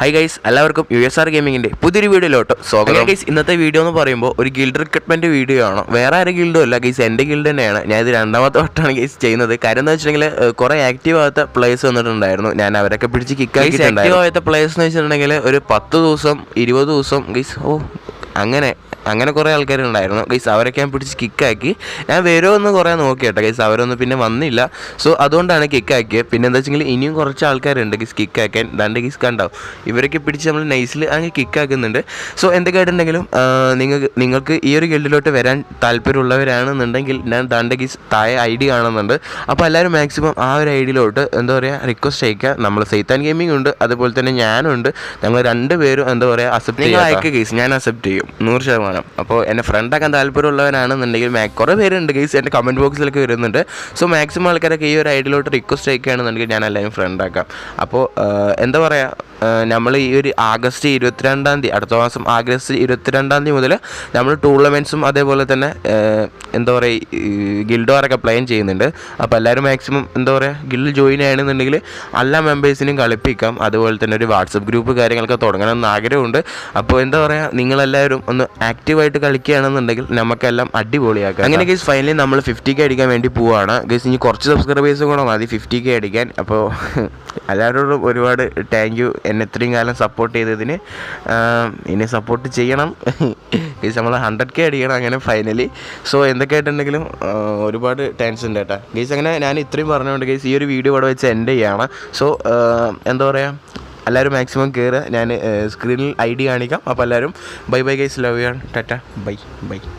High guys എല്ലാവർക്കും U S R ഗെയിമിങ്ങിന്റെ പുതിയൊരു വീഡിയോയിലോട്ട് സ്വാഗതം. ഗൈസ് ഇന്നത്തെ വീഡിയോ എന്ന് പറയുമ്പോൾ ഒരു ഗിൽഡ് റിക്രൂട്ട്മെന്റ് വീഡിയോ ആണ് വേറെ ആരും ഗിൽഡും അല്ല ഗൈസ് എന്റെ ഗിൽഡ് തന്നെയാണ്. ഞാൻ ഇത് രണ്ടാമത്തെ വട്ടമാണ് ഗൈസ് ചെയ്യുന്നത്. കാര്യം എന്ന് വെച്ചിട്ടുണ്ടെങ്കിൽ കുറേ ആക്റ്റീവ് ആകാത്ത പ്ലേയേഴ്സ് വന്നിട്ടുണ്ടായിരുന്നു. ഞാൻ അവരൊക്കെ പിടിച്ച് കിക്ക് ആക്റ്റീവ് ആവാത്ത പ്ലേയേഴ്സ് എന്ന് വെച്ചിട്ടുണ്ടെങ്കിൽ ഒരു പത്ത് ദിവസം ഇരുപത് ദിവസം ഗൈസ് ഓ അങ്ങനെ അങ്ങനെ കുറേ ആൾക്കാരുണ്ടായിരുന്നു. ഗൈസ് അവരൊക്കെ ഞാൻ പിടിച്ച് കിക്കാക്കി. ഞാൻ വരുമോ എന്ന് കുറേ നോക്കി കേട്ടോ ഗൈസ് അവരൊന്നും പിന്നെ വന്നില്ല. സോ അതുകൊണ്ടാണ് കിക്കാക്കിയത് പിന്നെ എന്താ വെച്ചെങ്കിൽ ഇനിയും കുറച്ച് ആൾക്കാരുണ്ട് ഗൈസ് കിക്കാക്കാൻ. ദാണ്ട് ഗൈസ് കണ്ടാവും ഇവരൊക്കെ പിടിച്ച് നമ്മൾ നൈസിൽ അങ്ങ് കിക്കാക്കുന്നുണ്ട്. സോ എന്തൊക്കെയായിട്ടുണ്ടെങ്കിലും നിങ്ങൾക്ക് നിങ്ങൾക്ക് ഈ ഒരു ഗിൽഡിലോട്ട് വരാൻ താല്പര്യമുള്ളവരാണെന്നുണ്ടെങ്കിൽ ഞാൻ ദാണ്ട് ഗൈസ് താഴെ ഐ ഡി കാണുന്നുണ്ട്. അപ്പോൾ എല്ലാവരും മാക്സിമം ആ ഒരു ഐ ഡിയിലോട്ട് എന്താ പറയുക റിക്വസ്റ്റ് അയക്കുക നമ്മൾ സൈത്താൻ ഗെയിമിംഗ് ഉണ്ട് അതുപോലെ തന്നെ ഞാനുണ്ട് ഞങ്ങൾ രണ്ടുപേരും എന്താ പറയുക അക്സെപ്റ്റ് ചെയ്യുക ഞാൻ അക്സെപ്റ്റ് ചെയ്യും. നൂറ് ശതമാനം. അപ്പോൾ എന്നെ ഫ്രണ്ടാക്കാൻ താല്പര്യമുള്ളവരാണെന്നുണ്ടെങ്കിൽ മാ കുറേ പേരുണ്ട് ഗൈസ് എന്റെ കമന്റ് ബോക്സിലൊക്കെ വരുന്നുണ്ട്. സോ മാക്സിമം ആൾക്കാരൊക്കെ ഈ ഒരു ഐഡിയയിലോട്ട് റിക്വസ്റ്റ് അയക്കുകയാണെന്നുണ്ടെങ്കിൽ ഞാൻ എല്ലാവരും ഫ്രണ്ടാക്കാം അപ്പോൾ എന്താ പറയുക നമ്മൾ ഈ ഒരു ആഗസ്റ്റ് ഇരുപത്തിരണ്ടാം തീയതി അടുത്ത മാസം ആഗസ്റ്റ് ഇരുപത്തിരണ്ടാം തീയതി മുതൽ നമ്മൾ ടൂർണമെന്റ്സും അതേപോലെ തന്നെ എന്താ പറയുക ഗിൽഡോറൊക്കെ പ്ലാൻ ചെയ്യുന്നുണ്ട്. അപ്പോൾ എല്ലാവരും മാക്സിമം എന്താ പറയുക ഗിൽഡ് ജോയിൻ ചെയ്യണമെന്നുണ്ടെങ്കിൽ എല്ലാ മെമ്പേഴ്സിനും കളിപ്പിക്കാം. അതുപോലെ തന്നെ ഒരു വാട്സപ്പ് ഗ്രൂപ്പ് കാര്യങ്ങളൊക്കെ തുടങ്ങണം എന്ന് ആഗ്രഹമുണ്ട്. അപ്പോൾ എന്താ പറയുക നിങ്ങളെല്ലാവരും ഒന്ന് ആക്റ്റീവായിട്ട് കളിക്കുകയാണെന്നുണ്ടെങ്കിൽ നമുക്കെല്ലാം അടിപൊളിയാക്കാം. അങ്ങനെ ഗൈസ് ഫൈനലി നമ്മൾ ഫിഫ്റ്റി കെ അടിക്കാൻ വേണ്ടി പോവുകയാണ് ഗൈസ് ഇനി കുറച്ച് സബ്സ്ക്രൈബേഴ്സ് കൂടെ മതി. ഫിഫ്റ്റി കെ അടിക്കാൻ. അപ്പോൾ എല്ലാവരോടും ഒരുപാട് താങ്ക് യു എന്നെ ഇത്രയും കാലം സപ്പോർട്ട് ചെയ്തതിന് ഇനി സപ്പോർട്ട് ചെയ്യണം. ഇത് നമ്മൾ ഹൺഡ്രഡ് കെ അടിക്കണം അങ്ങനെ ഫൈനലി സോ എന്തൊക്കെ ആയിട്ടുണ്ടെങ്കിലും ഒരുപാട് ടെൻഷൻ ഉണ്ട് കേട്ടാ. ഗീസ് അങ്ങനെ ഞാൻ ഇത്രയും പറഞ്ഞുകൊണ്ട് ഗീസ് ഈ ഒരു വീഡിയോ ഇവിടെ വെച്ച് എന്റെ ചെയ്യാണ്. സോ എന്താ പറയുക എല്ലാവരും മാക്സിമം കയറുക ഞാൻ സ്ക്രീനിൽ ഐ ഡി കാണിക്കാം. അപ്പോൾ എല്ലാവരും bye bye guys love you Tata. Bye bye bye